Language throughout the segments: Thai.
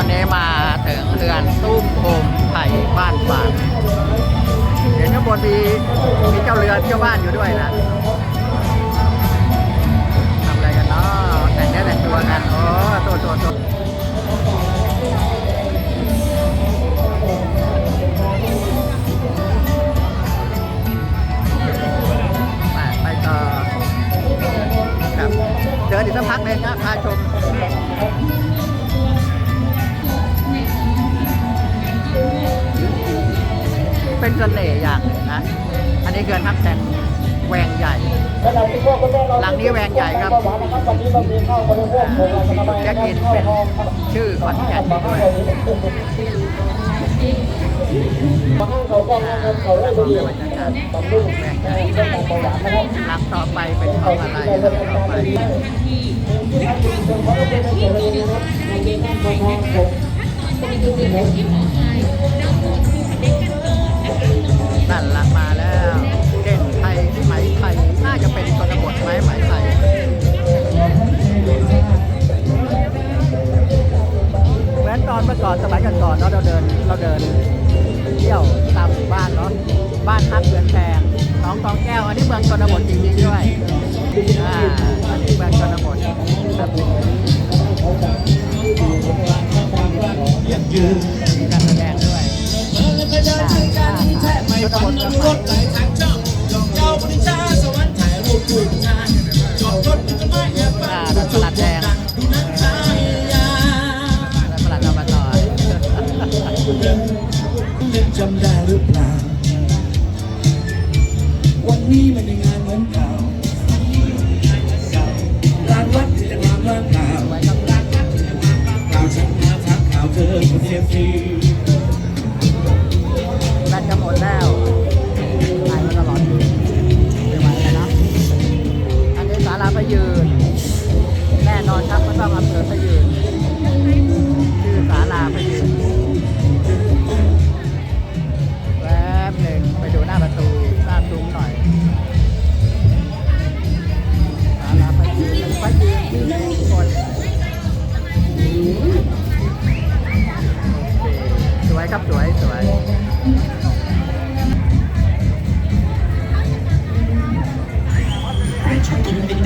อนนี้มาถึงเรือนตุ้มโฮมไผ่บ้านฝางเห็นข้างบนมีมีเจ้าเรือนเจ้าบ้านอยู่ด้วยนะทำอะไรกันเนาะแต่งเนื้อแต่งตัวกันโอ้โตโตโตไปไปต่อครับเดินอีกสักพักเลยนะพาชม เป็นเสน่ห์อย่างหนึ่งนะ อันนี้เกินทับแตงแวงใหญ่ หลังนี้แวงใหญ่ครับแจ็คอินเป็นชื่อขอนแก่นด้วยหลังต่อไปเป็นของอะไรหลังต่อไปนั่ นหลังมาแล้วเด่นไทยไหมไทย น่าจะเป็นชนบทไหมไหมไทยเหมือนตอนเมื่อก่อนสมัยก่อนๆเนาะเราเดินเราเดินเที่ยวตามหมู่บ้านเนาะบ้านพักเรือนแพงน้องกองแก้ว อันนี้เมืองชนบทจริงๆด้วยอ่าอันนี้เมืองชนบทมีการแชนบทเมืองใหม่อ่าตลาดแดงตลาดอบตจำได้หรือเปล่า วันนี้มันยังงานเหมือนเก่าร้านวัดจะงานว่างเปล่าไว้ครับข่าวฉันมาทักข่าวเธอคนเทียมที ยืนแน่นอนครับก็ต้องอำเภอสะยืน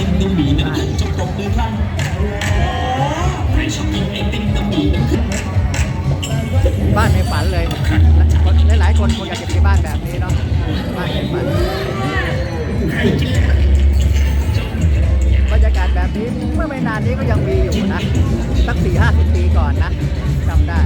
ติมน้ำหมีน้ำผึ้งจงตบมือลันใครชอบกินไอติมน้ำหมีน้ำผึ้งบ้านในฝันเลยหลายๆคนคงอยากจะมีบ้านแบบนี้เนาะบ้านในฝันบรรยากาศแบบนี้เมื่อไม่นานนี้ก็ยังมีอยู่นะสักสี่ห้าสิบปีก่อนนะจำได้